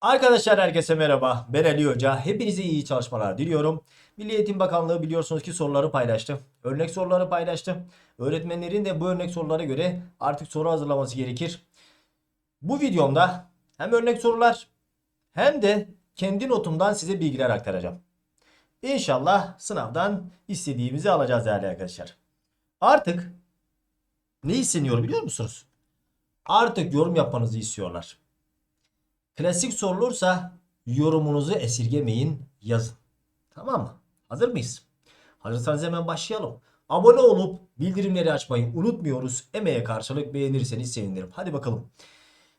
Arkadaşlar herkese merhaba. Ben Ali Hoca. Hepinize iyi çalışmalar diliyorum. Milli Eğitim Bakanlığı biliyorsunuz ki soruları paylaştı. Örnek soruları paylaştı. Öğretmenlerin de bu örnek sorulara göre artık soru hazırlaması gerekir. Bu videomda hem örnek sorular hem de kendi notumdan size bilgiler aktaracağım. İnşallah sınavdan istediğimizi alacağız değerli arkadaşlar. Artık ne isteniyor biliyor musunuz? Artık yorum yapmanızı istiyorlar. Klasik sorulursa yorumunuzu esirgemeyin yazın. Tamam mı? Hazır mıyız? Hazırsanız hemen başlayalım. Abone olup bildirimleri açmayı unutmuyoruz. Emeğe karşılık beğenirseniz sevinirim. Hadi bakalım.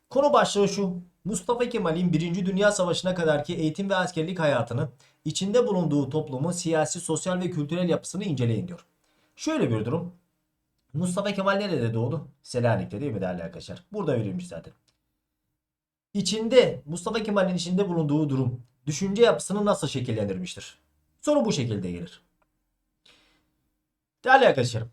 Konu başlığı şu. Mustafa Kemal'in 1. Dünya Savaşı'na kadarki eğitim ve askerlik hayatını, içinde bulunduğu toplumun siyasi, sosyal ve kültürel yapısını inceleyin diyor. Şöyle bir durum. Mustafa Kemal nerede doğdu? Selanik'te değil mi değerli arkadaşlar? Burada verilmiş zaten. İçinde Mustafa Kemal'in içinde bulunduğu durum düşünce yapısını nasıl şekillendirmiştir? Soru bu şekilde gelir. Değerli arkadaşlarım,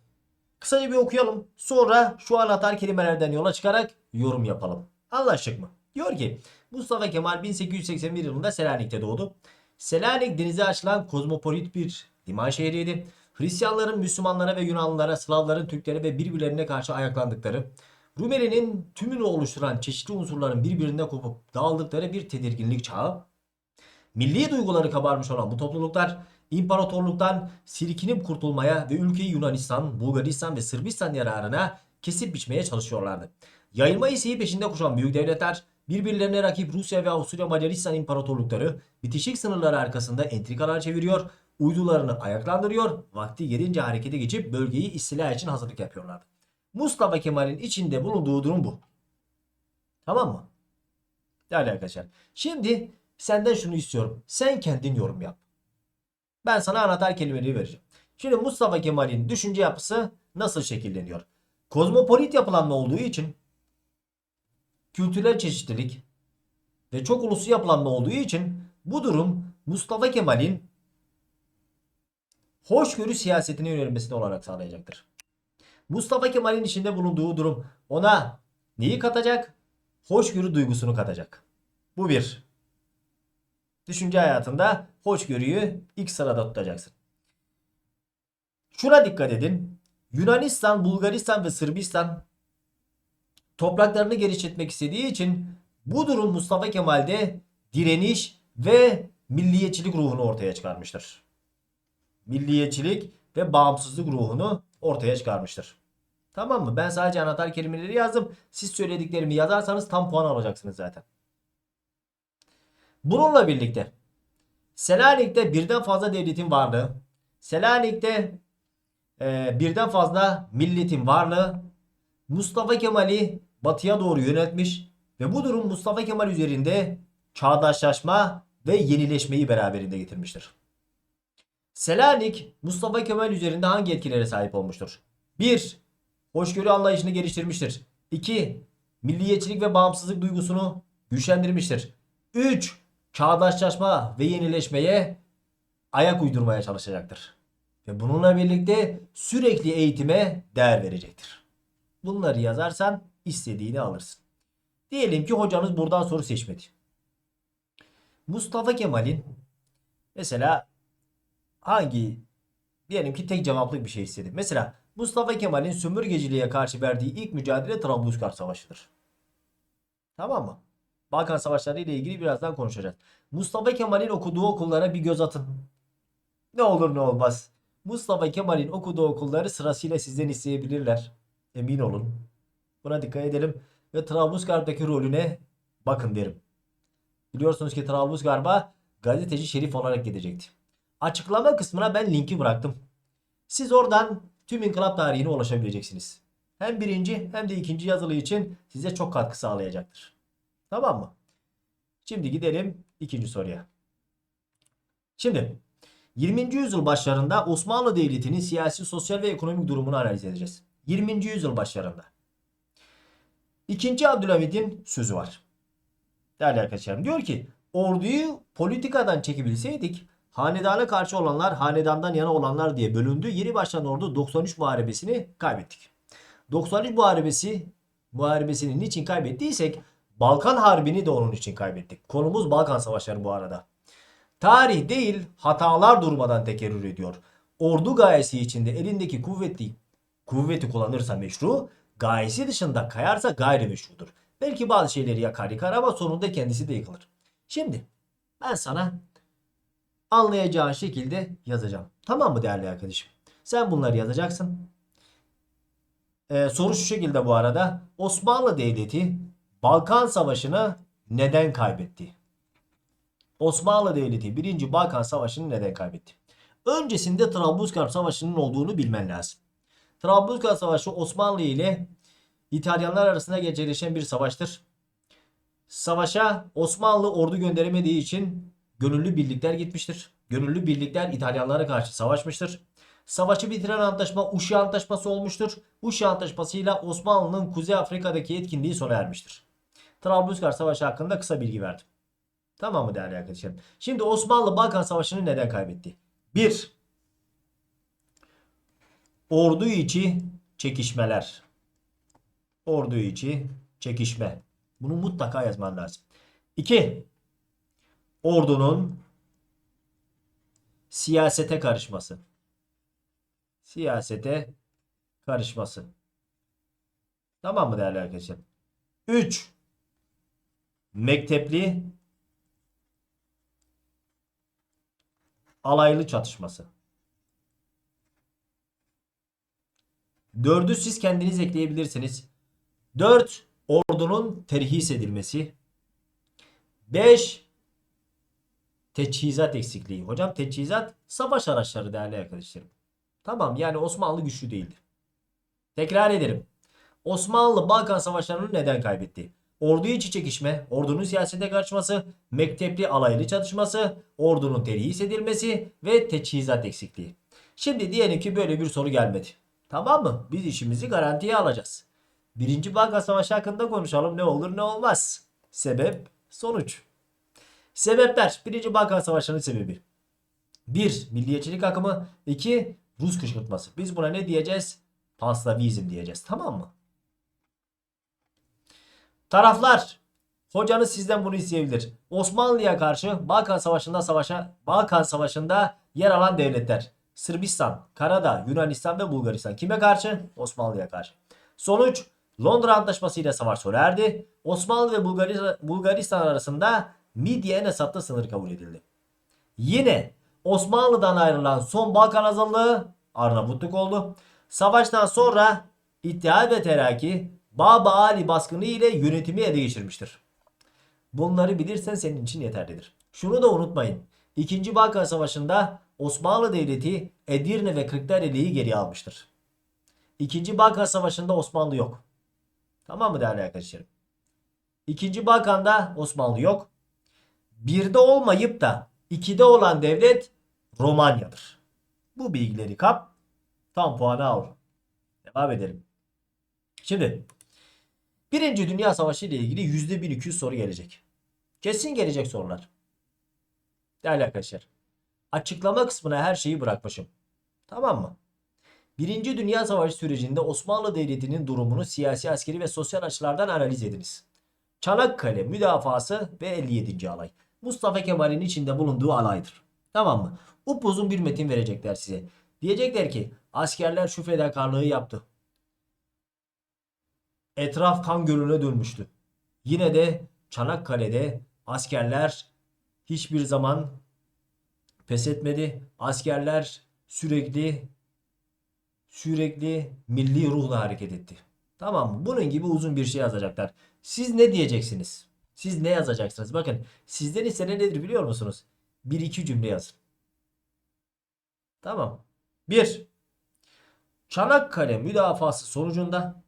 kısaca bir okuyalım. Sonra şu anahtar kelimelerden yola çıkarak yorum yapalım. Anlaştık mı? Diyor ki Mustafa Kemal 1881 yılında Selanik'te doğdu. Selanik denize açılan kozmopolit bir liman şehriydi. Hristiyanların Müslümanlara ve Yunanlılara, Slavların Türklere ve birbirlerine karşı ayaklandıkları, Rumeli'nin tümünü oluşturan çeşitli unsurların birbirinden kopup dağıldıkları bir tedirginlik çağı, milli duyguları kabarmış olan bu topluluklar imparatorluktan silkinip kurtulmaya ve ülkeyi Yunanistan, Bulgaristan ve Sırbistan yararına kesip biçmeye çalışıyorlardı. Yayılma isteği peşinde koşan büyük devletler birbirlerine rakip Rusya ve Avusturya Macaristan imparatorlukları bitişik sınırları arkasında entrikalar çeviriyor, uydularını ayaklandırıyor, vakti gelince harekete geçip bölgeyi istila için hazırlık yapıyorlardı. Mustafa Kemal'in içinde bulunduğu durum bu. Tamam mı? Değerli arkadaşlar. Şimdi senden şunu istiyorum. Sen kendin yorum yap. Ben sana anahtar kelimeleri vereceğim. Şimdi Mustafa Kemal'in düşünce yapısı nasıl şekilleniyor? Kozmopolit yapılanma olduğu için kültürel çeşitlilik ve çok uluslu yapılanma olduğu için bu durum Mustafa Kemal'in hoşgörü siyasetine yönelmesini olarak sağlayacaktır. Mustafa Kemal'in içinde bulunduğu durum ona neyi katacak? Hoşgörü duygusunu katacak. Bu bir. Düşünce hayatında hoşgörüyü ilk sırada tutacaksın. Şuna dikkat edin. Yunanistan, Bulgaristan ve Sırbistan topraklarını genişletmek istediği için bu durum Mustafa Kemal'de direniş ve milliyetçilik ruhunu ortaya çıkarmıştır. Milliyetçilik ve bağımsızlık ruhunu ortaya çıkarmıştır. Tamam mı? Ben sadece anahtar kelimeleri yazdım. Siz söylediklerimi yazarsanız tam puan alacaksınız zaten. Bununla birlikte Selanik'te birden fazla devletin varlığı, Selanik'te e, birden fazla milletin varlığı Mustafa Kemal'i batıya doğru yöneltmiş ve bu durum Mustafa Kemal üzerinde çağdaşlaşma ve yenileşmeyi beraberinde getirmiştir. Selanik Mustafa Kemal üzerinde hangi etkilere sahip olmuştur? 1. Hoşgörü anlayışını geliştirmiştir. 2. Milliyetçilik ve bağımsızlık duygusunu güçlendirmiştir. 3. Çağdaşlaşma ve yenileşmeye ayak uydurmaya çalışacaktır. Ve bununla birlikte sürekli eğitime değer verecektir. Bunları yazarsan istediğini alırsın. Diyelim ki hocanız buradan soru seçmedi. Mustafa Kemal'in mesela hangi diyelim ki tek cevaplık bir şey istedi. Mesela Mustafa Kemal'in sömürgeciliğe karşı verdiği ilk mücadele Trablusgarp Savaşı'dır. Tamam mı? Balkan Savaşları ile ilgili birazdan konuşacağız. Mustafa Kemal'in okuduğu okullara bir göz atın. Ne olur ne olmaz. Mustafa Kemal'in okuduğu okulları sırasıyla sizden isteyebilirler. Emin olun. Buna dikkat edelim. Ve Trablusgarp'taki rolüne bakın derim. Biliyorsunuz ki Trablusgarp'a gazeteci Şerif olarak gidecekti. Açıklama kısmına ben linki bıraktım. Siz oradan tüm inkılap tarihine ulaşabileceksiniz. Hem birinci hem de ikinci yazılı için size çok katkı sağlayacaktır. Tamam mı? Şimdi gidelim ikinci soruya. Şimdi 20. yüzyıl başlarında Osmanlı Devleti'nin siyasi, sosyal ve ekonomik durumunu analiz edeceğiz. 20. yüzyıl başlarında. İkinci Abdülhamid'in sözü var. Değerli arkadaşlarım diyor ki orduyu politikadan çekebilseydik hanedana karşı olanlar hanedandan yana olanlar diye bölündü. Yeni başlayan ordu 93 muharebesini kaybettik. 93 muharebesi muharebesini niçin kaybettiysek Balkan Harbi'ni de onun için kaybettik. Konumuz Balkan Savaşları bu arada. Tarih değil hatalar durmadan tekerrür ediyor. Ordu gayesi içinde elindeki kuvvetli kuvveti kullanırsa meşru, gayesi dışında kayarsa gayrimeşrudur. Belki bazı şeyleri yakar yıkar ama sonunda kendisi de yıkılır. Şimdi ben sana anlayacağın şekilde yazacağım. Tamam mı değerli arkadaşım? Sen bunları yazacaksın. Ee, soru şu şekilde bu arada. Osmanlı Devleti Balkan Savaşı'nı neden kaybetti? Osmanlı Devleti 1. Balkan Savaşı'nı neden kaybetti? Öncesinde Trablusgarp Savaşı'nın olduğunu bilmen lazım. Trablusgarp Savaşı Osmanlı ile İtalyanlar arasında gerçekleşen bir savaştır. Savaşa Osmanlı ordu gönderemediği için gönüllü birlikler gitmiştir. Gönüllü birlikler İtalyanlara karşı savaşmıştır. Savaşı bitiren antlaşma Uşi Antlaşması olmuştur. Uşi Antlaşması'yla Osmanlı'nın Kuzey Afrika'daki etkinliği sona ermiştir. Trablusgarp Savaşı hakkında kısa bilgi verdim. Tamam mı değerli arkadaşlarım? Şimdi Osmanlı Balkan Savaşı'nı neden kaybetti? 1. Ordu içi çekişmeler. Ordu içi çekişme. Bunu mutlaka yazman lazım. 2. Ordunun siyasete karışması. Siyasete karışması. Tamam mı değerli arkadaşlar? 3. Mektepli alaylı çatışması. Dördü siz kendiniz ekleyebilirsiniz. 4. Ordunun terhis edilmesi. 5. Teçhizat eksikliği. Hocam teçhizat savaş araçları değerli arkadaşlarım. Tamam yani Osmanlı güçlü değildi. Tekrar ederim. Osmanlı Balkan Savaşları'nı neden kaybetti? Ordu içi çekişme, ordunun siyasete karışması, mektepli alaylı çatışması, ordunun terhis edilmesi ve teçhizat eksikliği. Şimdi diyelim ki böyle bir soru gelmedi. Tamam mı? Biz işimizi garantiye alacağız. Birinci Balkan Savaşı hakkında konuşalım ne olur ne olmaz. Sebep, sonuç. Sebepler. Birinci Balkan Savaşı'nın sebebi. 1. Milliyetçilik akımı. 2. Rus kışkırtması. Biz buna ne diyeceğiz? Panslavizm diyeceğiz. Tamam mı? Taraflar. Hocanız sizden bunu isteyebilir. Osmanlı'ya karşı Balkan Savaşı'nda savaşa Balkan Savaşı'nda yer alan devletler. Sırbistan, Karadağ, Yunanistan ve Bulgaristan. Kime karşı? Osmanlı'ya karşı. Sonuç Londra Antlaşması ile savaş sona erdi. Osmanlı ve Bulgaristan arasında Midye Enesat'ta sınır kabul edildi. Yine Osmanlı'dan ayrılan son Balkan azınlığı Arnavutluk oldu. Savaştan sonra İttihat ve Terakki Baba Ali baskını ile yönetimi ele geçirmiştir. Bunları bilirsen senin için yeterlidir. Şunu da unutmayın. İkinci Balkan Savaşı'nda Osmanlı Devleti Edirne ve Kırklareli'yi geri almıştır. İkinci Balkan Savaşı'nda Osmanlı yok. Tamam mı değerli arkadaşlarım? İkinci Balkan'da Osmanlı yok. Birde olmayıp da ikide olan devlet Romanya'dır. Bu bilgileri kap. Tam puanı al. Devam edelim. Şimdi Birinci Dünya Savaşı ile ilgili %1200 soru gelecek. Kesin gelecek sorular. Değerli arkadaşlar. Açıklama kısmına her şeyi bırakmışım. Tamam mı? Birinci Dünya Savaşı sürecinde Osmanlı Devleti'nin durumunu siyasi, askeri ve sosyal açılardan analiz ediniz. Çanakkale müdafası ve 57. alay. Mustafa Kemal'in içinde bulunduğu alaydır. Tamam mı? Upuzun bir metin verecekler size. Diyecekler ki askerler şu fedakarlığı yaptı. Etraf kan gölüne dönmüştü. Yine de Çanakkale'de askerler hiçbir zaman pes etmedi. Askerler sürekli sürekli milli ruhla hareket etti. Tamam mı? Bunun gibi uzun bir şey yazacaklar. Siz ne diyeceksiniz? Siz ne yazacaksınız? Bakın sizden istenen nedir biliyor musunuz? Bir iki cümle yazın. Tamam. 1. Çanakkale müdafası sonucunda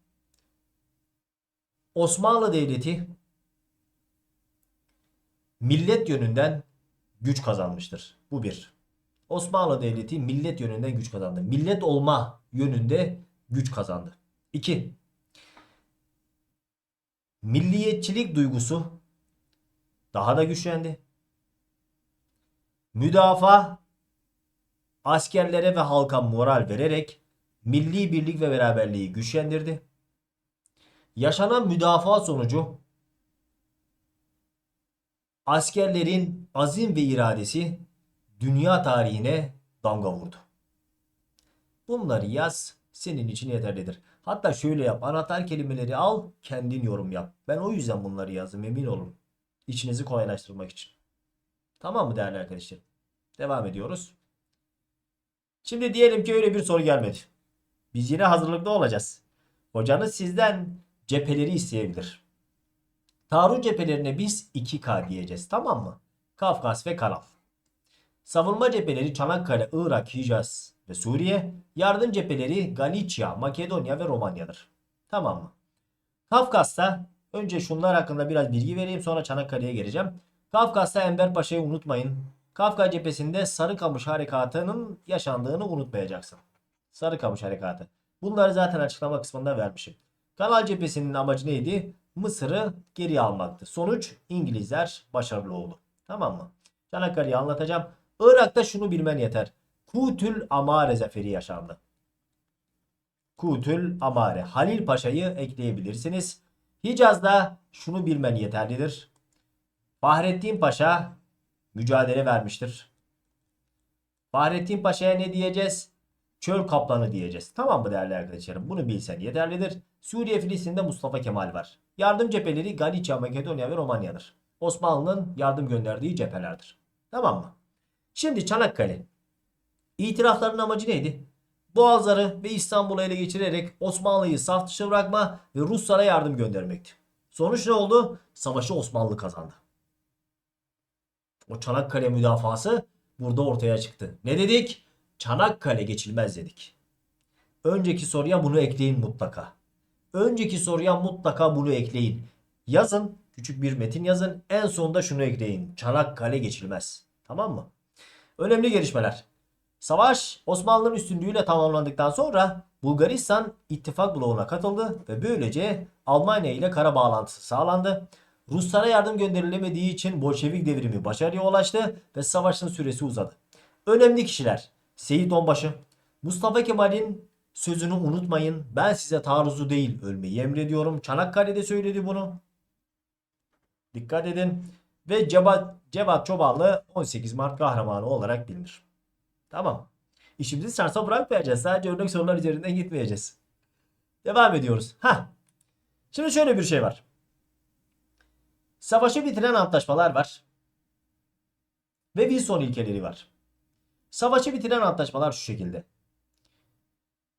Osmanlı Devleti millet yönünden güç kazanmıştır. Bu bir. Osmanlı Devleti millet yönünden güç kazandı. Millet olma yönünde güç kazandı. 2. Milliyetçilik duygusu daha da güçlendi. Müdafaa askerlere ve halka moral vererek milli birlik ve beraberliği güçlendirdi. Yaşanan müdafaa sonucu askerlerin azim ve iradesi dünya tarihine damga vurdu. Bunları yaz senin için yeterlidir. Hatta şöyle yap anahtar kelimeleri al kendin yorum yap. Ben o yüzden bunları yazdım emin olun. İçinizi kolaylaştırmak için. Tamam mı değerli arkadaşlar? Devam ediyoruz. Şimdi diyelim ki öyle bir soru gelmedi. Biz yine hazırlıklı olacağız. Hocanız sizden cepheleri isteyebilir. Taarruz cephelerine biz 2K diyeceğiz tamam mı? Kafkas ve Kanal. Savunma cepheleri Çanakkale, Irak, Hicaz ve Suriye. Yardım cepheleri Galicia, Makedonya ve Romanya'dır. Tamam mı? Kafkas'ta önce şunlar hakkında biraz bilgi vereyim sonra Çanakkale'ye geleceğim. Kafkas'ta Enver Paşa'yı unutmayın. Kafkas cephesinde Sarıkamış Harekatı'nın yaşandığını unutmayacaksın. Sarıkamış Harekatı. Bunları zaten açıklama kısmında vermişim. Kanal cephesinin amacı neydi? Mısır'ı geri almaktı. Sonuç İngilizler başarılı oldu. Tamam mı? Çanakkale'yi anlatacağım. Irak'ta şunu bilmen yeter. Kutül Amare zaferi yaşandı. Kutül Amare. Halil Paşa'yı ekleyebilirsiniz. Hicaz'da şunu bilmen yeterlidir. Fahrettin Paşa mücadele vermiştir. Fahrettin Paşa'ya ne diyeceğiz? Çöl kaplanı diyeceğiz. Tamam mı değerli arkadaşlarım? Bunu bilsen yeterlidir. Suriye Filistin'de Mustafa Kemal var. Yardım cepheleri Galicia, Makedonya ve Romanya'dır. Osmanlı'nın yardım gönderdiği cephelerdir. Tamam mı? Şimdi Çanakkale. İtirafların amacı neydi? Boğazları ve İstanbul'u ele geçirerek Osmanlı'yı saf dışı bırakma ve Ruslara yardım göndermekti. Sonuç ne oldu? Savaşı Osmanlı kazandı. O Çanakkale müdafası burada ortaya çıktı. Ne dedik? Çanakkale geçilmez dedik. Önceki soruya bunu ekleyin mutlaka. Önceki soruya mutlaka bunu ekleyin. Yazın, küçük bir metin yazın. En sonunda şunu ekleyin. Çanakkale geçilmez. Tamam mı? Önemli gelişmeler. Savaş Osmanlı'nın üstünlüğüyle tamamlandıktan sonra Bulgaristan ittifak bloğuna katıldı ve böylece Almanya ile kara bağlantısı sağlandı. Ruslara yardım gönderilemediği için Bolşevik devrimi başarıya ulaştı ve savaşın süresi uzadı. Önemli kişiler Seyit Onbaşı, Mustafa Kemal'in sözünü unutmayın. Ben size taarruzu değil ölmeyi emrediyorum. Çanakkale'de söyledi bunu. Dikkat edin. Ve Cevat, Cevat Çobanlı 18 Mart kahramanı olarak bilinir. Tamam. İşimizi şansa bırakmayacağız. Sadece örnek sorular üzerinden gitmeyeceğiz. Devam ediyoruz. Ha. Şimdi şöyle bir şey var. Savaşı bitiren antlaşmalar var. Ve Wilson ilkeleri var. Savaşı bitiren antlaşmalar şu şekilde.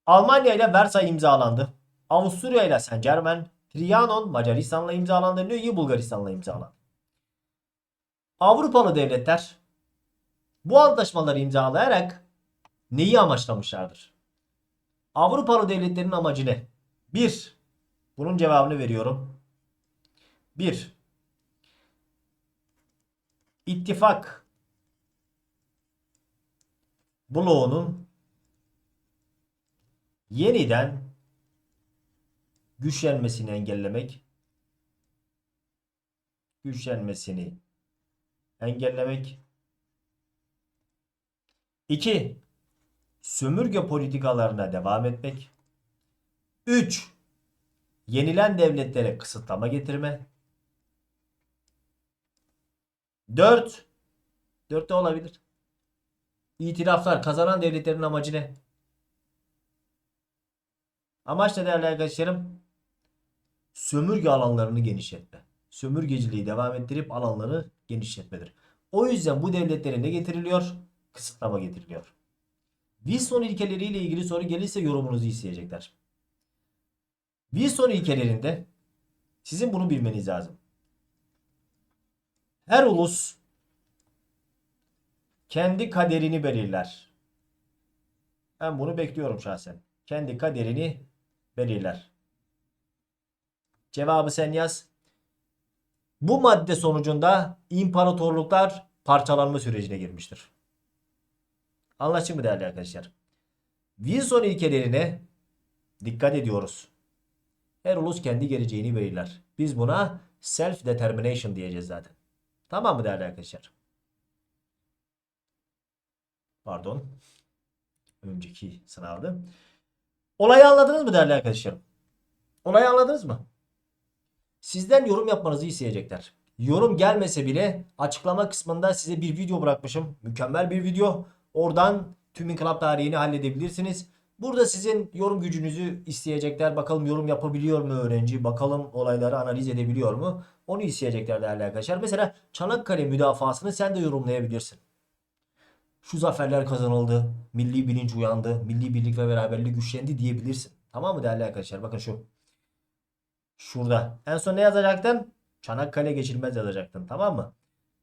Almanya ile Versay imzalandı. Avusturya ile Saint Germain, Trianon Macaristan'la imzalandı. Nöyi Bulgaristan'la imzalandı. Avrupalı devletler bu antlaşmaları imzalayarak neyi amaçlamışlardır? Avrupalı devletlerin amacı ne? 1. Bunun cevabını veriyorum. 1. İttifak bloğunun yeniden güçlenmesini engellemek güçlenmesini engellemek 2. Sömürge politikalarına devam etmek 3. Yenilen devletlere kısıtlama getirme 4. 4 de olabilir. İtiraflar kazanan devletlerin amacı ne? Amaç ne değerli arkadaşlarım? Sömürge alanlarını genişletme. Sömürgeciliği devam ettirip alanları genişletmedir. O yüzden bu devletlere ne getiriliyor? Kısıtlama getiriliyor. Wilson ilkeleriyle ilgili soru gelirse yorumunuzu isteyecekler. Wilson ilkelerinde sizin bunu bilmeniz lazım. Her ulus kendi kaderini belirler. Ben bunu bekliyorum şahsen. Kendi kaderini belirler. Cevabı sen yaz. Bu madde sonucunda imparatorluklar parçalanma sürecine girmiştir. Anlaşıldı mı değerli arkadaşlar? Wilson ilkelerine dikkat ediyoruz. Her ulus kendi geleceğini belirler. Biz buna self determination diyeceğiz zaten. Tamam mı değerli arkadaşlar? Pardon. Önceki sınavdı. Olayı anladınız mı değerli arkadaşlarım? Olayı anladınız mı? Sizden yorum yapmanızı isteyecekler. yorum gelmese bile açıklama kısmında size bir video bırakmışım. Mükemmel bir video. Oradan tüm inkılap tarihini halledebilirsiniz. Burada sizin yorum gücünüzü isteyecekler. Bakalım yorum yapabiliyor mu öğrenci? Bakalım olayları analiz edebiliyor mu? Onu isteyecekler değerli arkadaşlar. Mesela Çanakkale müdafasını sen de yorumlayabilirsin. Şu zaferler kazanıldı. Milli bilinç uyandı. Milli birlik ve beraberlik güçlendi diyebilirsin. Tamam mı değerli arkadaşlar? Bakın şu. Şurada. En son ne yazacaktın? Çanakkale geçilmez yazacaktın. Tamam mı?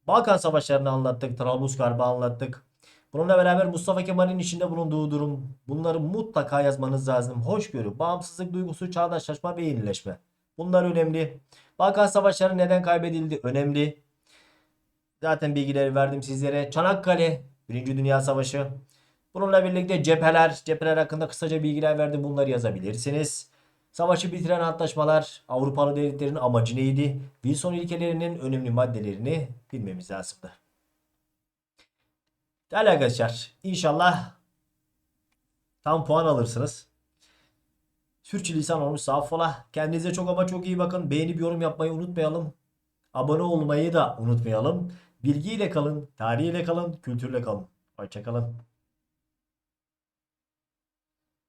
Balkan Savaşları'nı anlattık. Trablusgarb'ı anlattık. Bununla beraber Mustafa Kemal'in içinde bulunduğu durum. Bunları mutlaka yazmanız lazım. Hoşgörü, bağımsızlık duygusu, çağdaşlaşma ve yenileşme. Bunlar önemli. Balkan Savaşları neden kaybedildi? Önemli. Zaten bilgileri verdim sizlere. Çanakkale, Birinci Dünya Savaşı. Bununla birlikte cepheler, cepheler hakkında kısaca bilgiler verdim. Bunları yazabilirsiniz. Savaşı bitiren antlaşmalar, Avrupalı devletlerin amacı neydi? Wilson ilkelerinin önemli maddelerini bilmemiz lazımdı. Değerli arkadaşlar, inşallah tam puan alırsınız. Sürçülisan olmuş affola. Kendinize çok ama çok iyi bakın. Beğenip yorum yapmayı unutmayalım. Abone olmayı da unutmayalım. Bilgiyle kalın, tarihiyle kalın, kültürle kalın. Hoşçakalın.